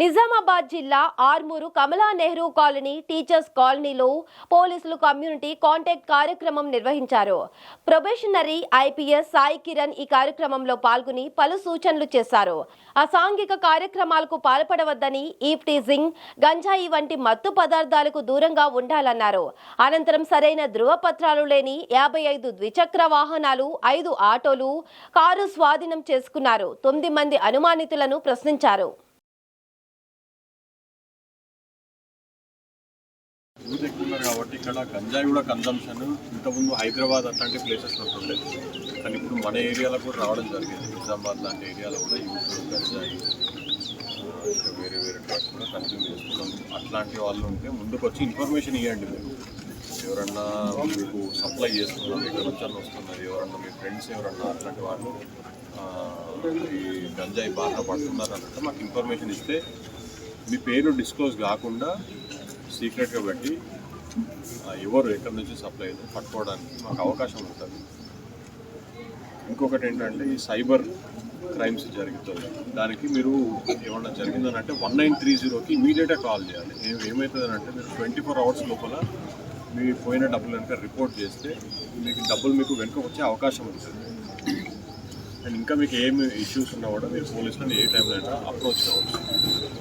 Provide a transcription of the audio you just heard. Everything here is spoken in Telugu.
నిజామాబాద్ జిల్లా ఆర్మూరు కమలా నెహ్రూ కాలనీ టీచర్స్ కాలనీలో పోలీసులు కమ్యూనిటీ కాంటాక్ట్ కార్యక్రమం నిర్వహించారు. ప్రొబేషనరీ ఐపీఎస్ సాయి కిరణ్ ఈ కార్యక్రమంలో పాల్గొని పలు సూచనలు చేశారు. అసాంఘిక కార్యక్రమాలకు పాల్పడవద్దని ఈఫ్ టీజింగ్ గంజాయి వంటి మత్తు పదార్థాలకు దూరంగా ఉండాలన్నారు. అనంతరం సరైన ధృవపత్రాలు లేని యాభై ఐదు ద్విచక్ర వాహనాలు ఐదు ఆటోలు కారు స్వాధీనం చేసుకున్నారు. తొమ్మిది మంది అనుమానితులను ప్రశ్నించారు. యూత్ ఎక్కువ ఉన్నారు కాబట్టి ఇక్కడ గంజాయి కూడా కన్జంప్షన్ ఇంతకుముందు హైదరాబాద్ అట్లాంటి ప్లేసెస్ ఉంటుండే. కానీ ఇప్పుడు మన ఏరియాలో కూడా రావడం జరిగింది. నిజామాబాద్ లాంటి ఏరియాలో కూడా యూత్ గంజాయి. ఇంకా వేరే వేరే డ్రగ్స్ కూడా కన్జ్యూమ్ చేస్తున్నాం. అట్లాంటి వాళ్ళు ఉంటే ముందుకు వచ్చి ఇన్ఫర్మేషన్ ఇవ్వండి మీరు. ఎవరన్నా మీకు సప్లై చేస్తున్నారు ఎక్కడ నుంచి వస్తున్నారు ఎవరన్నా మీ ఫ్రెండ్స్ ఎవరన్నా అట్లాంటి వాళ్ళు ఈ గంజాయి బాగా పడుతున్నారు అంటే మాకు ఇన్ఫర్మేషన్ ఇస్తే మీ పేరు డిస్క్లోజ్ కాకుండా సీక్రెట్గా పెట్టి ఎవరు ఎక్కడి నుంచి సప్లై పట్టుకోవడానికి మాకు అవకాశం ఉంటుంది. ఇంకొకటి ఏంటంటే ఈ సైబర్ క్రైమ్స్ జరుగుతుంది దానికి మీరు ఏమన్నా జరిగిందని అంటే వన్ నైన్ త్రీ జీరోకి ఇమీడియట్గా కాల్ చేయాలి. ఏ- అంటే మీరు ట్వంటీ ఫోర్ అవర్స్ లోపల మీ పోయిన డబ్బులు కనుక రిపోర్ట్ చేస్తే మీకు డబ్బులు మీకు వెనుక వచ్చే అవకాశం ఉంటుంది. అండ్ ఇంకా మీకు ఏమి ఇష్యూస్ ఉన్నా కూడా మీరు పోలీసులను ఏ టైంలో అయినా అప్రోచ్ కావచ్చు.